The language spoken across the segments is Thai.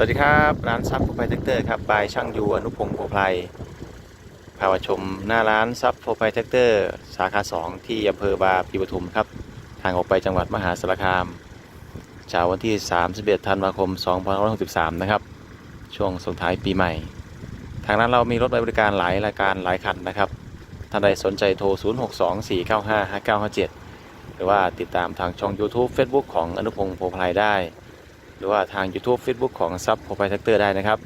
สวัสดีครับ ร้านซับโฟไพแท็กเตอร์ครับบายช่างยูอนุพงศ์โพไพรพามาชมหน้าร้านซับโฟไพแท็กเตอร์สาขา 2 ที่อำเภอบาปีปทุมครับ ทางออกไปจังหวัดมหาสารคามเช้าวันที่ 31 ธันวาคม 2563 นะครับ ช่วงส่งท้ายปีใหม่ ทางร้านเรามีรถบริการหลายรายการหลายคันนะครับท่านใดสนใจโทร 0624955957 หรือว่าติดตามทางช่อง YouTube Facebook ของอนุพงศ์โพไพรได้ หรือว่าทาง YouTube Facebook ของ Sub p r o p r i e t o r ได้นะครับ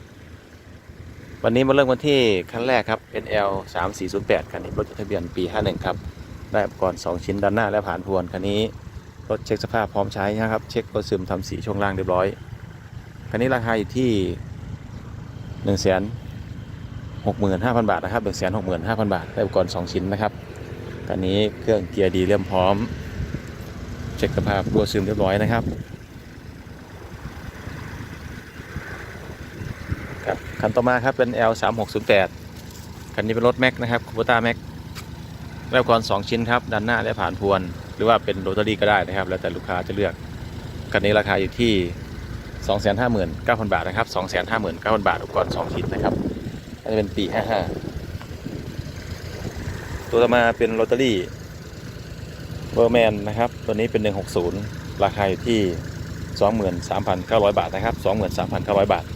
วันนี้มาเริ่มกันที่คันแรกครับ NL 3408คันนี้รถจดทะเบียนปี 51 ครับ ได้อุปกรณ์2ชิ้นด้านหน้าและผ่านพวนคันนี้รถเช็คสภาพพร้อมใช้นะครับ เช็ครถซึมทำสีช่วงล่างเรียบร้อยคันนี้ราคาอยู่ที่1 6 5 0 0 0บาทนะครับ1 6 5 0 0 0บาทได้อุปกรณ์2ชิ้นนะครับคันนี้เครื่องเกียร์ดีเรียมพร้อม เช็คสภาพรัวซึมเรียบร้อยนะครับ คันต่อมาครับเป็น L 3 6 0 8คันนี้เป็นรถแม็กนะครับคูปต้าแม็กได้อุปกรณ์2ชิ้นครับด้านหน้าและผ่านพวน หรือว่าเป็นโรตารี่ก็ได้นะครับ แล้วแต่ลูกค้าจะเลือกคันนี้ราคาอยู่ที่ 259,000 บาทนะครับ 259,000 บาทอุปกรณ์2ชิ้นนะครับอันนี้เป็นปี 55 ตัวต่อมาเป็นโรตารี่เบอร์แมนนะครับ ตัวนี้เป็น 160 ราคาอยู่ที่ 23,900 บาทนะครับ 23,900 บาท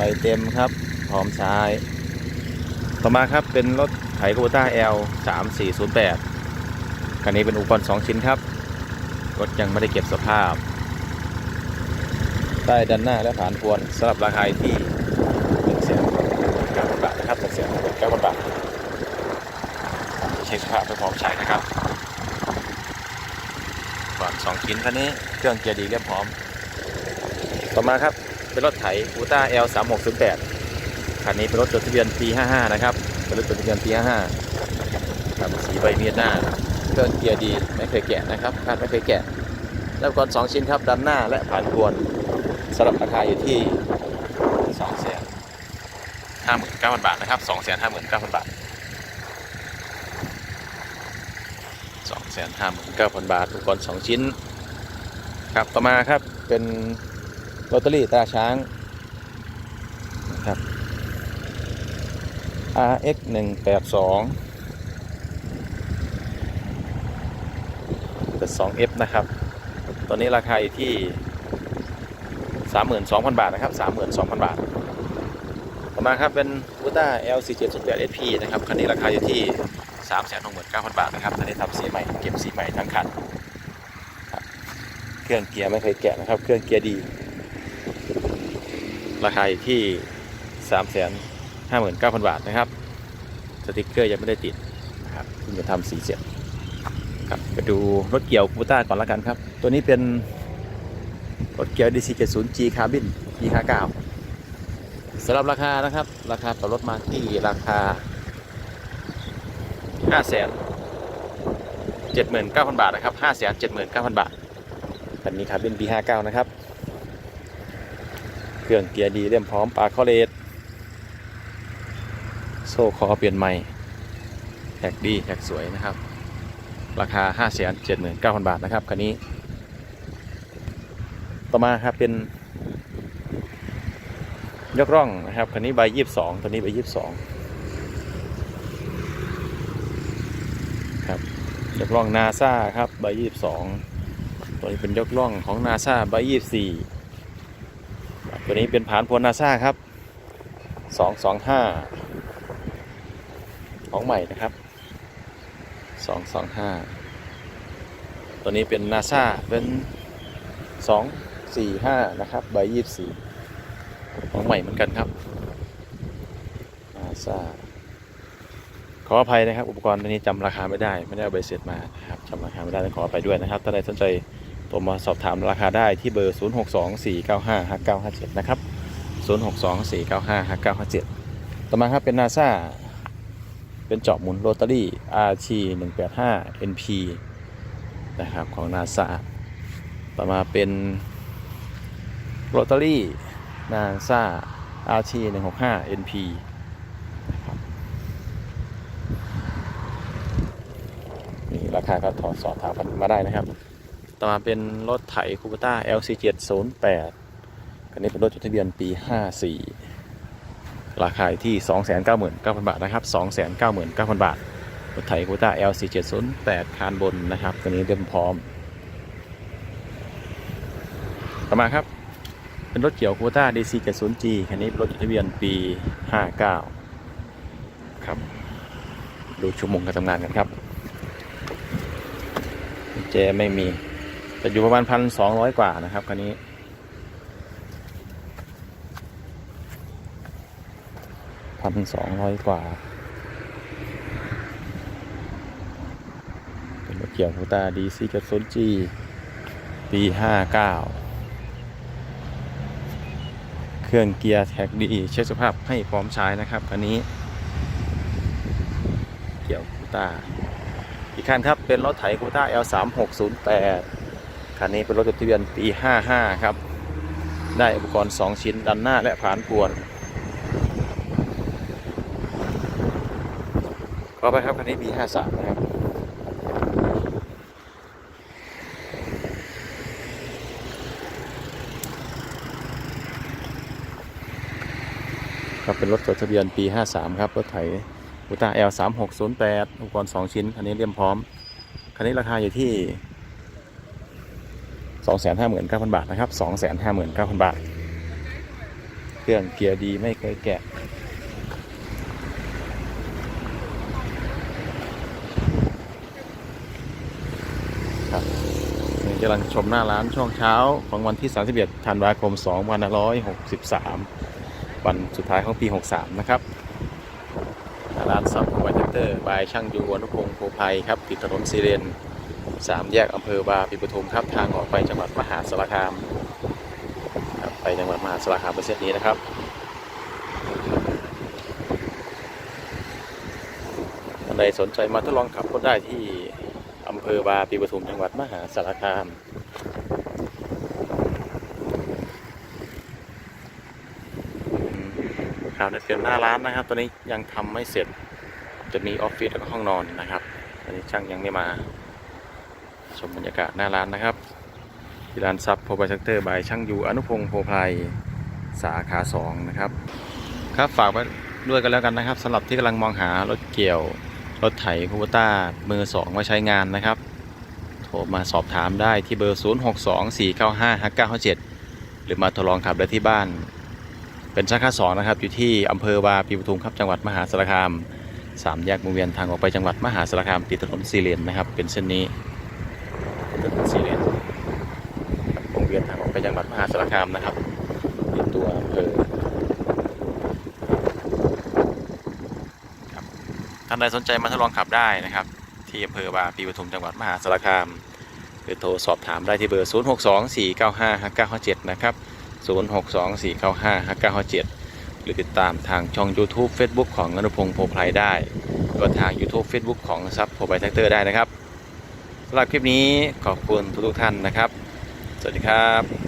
ใบเต็มครับพร้อมใช้ ต่อมาครับเป็นรถไถโคต้า L 3 4 0 8คันนี้เป็นอุปกรณ์2ชิ้นครับรถยังไม่ได้เก็บสภาพ ใต้ด้านหน้าและผ่านพวนสำหรับราคาที่1แสนเก้าพันบาทนะครับ1แสนเก้าพันบาทเช็คสภาพไปพร้อมใช้นะครับก่อน2ชิ้นคันนี้เครื่องเกียร์ดีเรียบพร้อม ต่อมาครับ เป็นรถไถคูต้า L 3 6 0 8คันนี้เป็นรถจดทะเบียนปี 55 นะครับ เป็นรถจดทะเบียนปี 55ครับสีใบเมียดหน้าเครื่องเกียร์ดีไม่เคยแกะนะครับคาดไม่เคยแกะแล้วก่อน2ชิ้นครับด้านหน้าและผ่านกวนสำหรับราคาอยู่ที่2แสน59,000บาทนะครับ2แสน59,000บาท2แสน59,000บาทอุปกรณ์2ชิ้น ครับต่อมาครับเป็น ลอตเตอรี่ตาช้างนะครับ RX 1 8 2 2F นะครับตัวนี้ราคาอยู่ที่ 32,000 บาทนะครับ 32,000 บาท ต่อมาครับเป็นบูต้า L4708 SP นะครับ คันนี้ราคาอยู่ที่ 369,000 บาทนะครับ คันนี้ทำสีใหม่ เก็บสีใหม่ทั้งคัน เครื่องเกียร์ไม่เคยแกะนะครับ เครื่องเกียร์ดี ราคาอยู่ที่ 359,000 บาทนะครับ สติกเกอร์ยังไม่ได้ติดนะครับเพิ่งจะทำสีเสร็จครับไปดูรถเกี่ยวคูต้าก่อนละกันครับ ตัวนี้เป็นรถเกี่ยว DC70G Carbon G59 สำหรับราคานะครับ ราคาต่อรถมาที่ราคา 5 7 9 0 0 0 บาทนะครับ 5 7 9 0 0 0 บาทคันนี้คาร์บิน B59 นะครับ เครื่องเกียร์ดีเรียมพร้อมปลากคอเลสโซ่คอเปลี่ยนใหม่แท็กดีแท็กสวยนะครับ ราคา 5 7 9 0 0 0 บาทนะครับคันนี้ ต่อมาครับเป็น ยกร่องนะครับคันนี้ใบยี่สิบสองตัวนี้ใบยี่สิบสองครับยกร่องนาซาครับใบยี่สิบสองตัวนี้เป็นยกร่องของนาซาใบยี่สิบสี่ ตัวนี้เป็นผานพลนาซาครับสองสองห้าของใหม่นะครับสองสองห้าตัวนี้เป็นนาซาเป็นสองสี่ห้านะครับใบยี่สิบสี่ของใหม่เหมือนกันครับอาซาขออภัยนะครับ อุปกรณ์ตัวนี้จำราคาไม่ได้ ไม่ได้เอาใบเสร็จมานะครับจำราคาไม่ได้ต้องขออภัยด้วยนะครับถ้าใครสนใจ โทรมาสอบถามราคาได้ที่เบอร์ 0624955957 นะครับ 0624955957 ต่อมาครับเป็นนาซาเป็นเจาะหมุนโรตารี่ RT 185 NP นะครับของนาซาต่อมาเป็นโรตารี่นาซา RT 165 NP นะครับนี่ราคาก็ถอดสอบถามกันมาได้นะครับ ต่อมาเป็นรถไถคูปต้า LC708 คันนี้เป็นรถจดทะเบียนปี 54 ราคาที่ 299,000 บาทนะครับ 299,000 บาท รถไถคูปต้า LC708 คานบนนะครับตัวนี้เต็มพร้อม ต่อมาครับ เป็นรถเกี่ยวคูปต้า DC70G คันนี้เป็นรถจดทะเบียนปี 59 ครับ ดูชั่วโมงการทำงานกันครับแจไม่มี จะอยู่ประมาณพันสองร้อยกว่านะครับคันนี้ พันสองร้อยกว่า เป็นรถเกี่ยวคูตาดีซีกับโซนจีปีห้าเก้าเครื่องเกียร์แท็กดีเช็คสภาพให้พร้อมใช้นะครับคันนี้ เกี่ยวคูตาอีกคันครับเป็นรถไถคูต้า L3608 คันนี้เป็นรถจดทะเบียนปี 55 ครับ ได้อุปกรณ์ 2 ชิ้นดันหน้าและผานปวนก็ไปครับคันนี้ปี 53 นะครับครับเป็นรถจดทะเบียนปี 53 ครับ รถไถอุต้า L 3 6 0 8 อุปกรณ์ 2 ชิ้น คันนี้เรียมพร้อม คันนี้ราคาอยู่ที่ 259,000บาทนะครับ259,000บาท เครื่องเกียร์ดีไม่เคยแกะครับนี่กำลังชมหน้าร้านช่วงเช้าของวันที่ 31ธันวาคม2563 วันสุดท้ายของปี 63 นะครับร้านซับคอมไบเตอร์บายช่างยูอนุพงศ์โพไพครับ ติดถนนซีเรน สามแยกอำเภอบาปีปทุมครับทางออกไปจังหวัดมหาสารคามครับไปจังหวัดมหาสารคามประเทศนี้นะครับท่านใดสนใจมาทดลองขับรถได้ที่อำเภอบาปีปทุมจังหวัดมหาสารคามครับในเตรียมหน้าร้านนะครับ ตอนนี้ยังทำไม่เสร็จจะมีออฟฟิศแล้วก็ห้องนอนนะครับ ตอนนี้ช่างยังไม่มา ชมบรรยากาศหน้าร้านนะครับ ที่ร้านซับโพบายเซกเตอร์บายช่างยูอนุพงศ์โพไพรสาขาสองนะครับ ครับฝากไว้ด้วยกันแล้วกันนะครับสำหรับที่กำลังมองหารถเกี่ยว รถไถคูเปต้ามือสองมาใช้งานนะครับ โทรมาสอบถามได้ที่เบอร์ 0 6 2 4 9 5 5 9 5 7 หรือมาทดลองขับได้ที่บ้าน เป็นสาขาสองนะครับ อยู่ที่อำเภอวาปีปทุมครับจังหวัดมหาสารคามสามแยกวงเวียนทางออกไปจังหวัดมหาสารคามติดถนนสี่เลนนะครับ เป็นเส้นนี้ ถนนสี่เลนวงเวียนทางออกไปจังหวัดมหาสารคามนะครับเป็นตัวอำเภอท่านใดสนใจมาทดลองขับได้นะครับ ที่อำเภอบาปีปทุมจังหวัดมหาสารคามหรือโทรสอบถามได้ที่เบอร์ 0 6 2 4 9 5 5 9 5 7 นะครับ 0 6 2 4 9 5 5 9 5 7 หรือติดตามทางช่อง YouTube Facebook ของอนุพงศ์โพไพรได้หรือว่าทาง YouTube Facebook ของซับโพไพรแท็กเตอร์ได้นะครับ สำหรับคลิปนี้ขอบคุณทุกท่านนะครับ สวัสดีครับ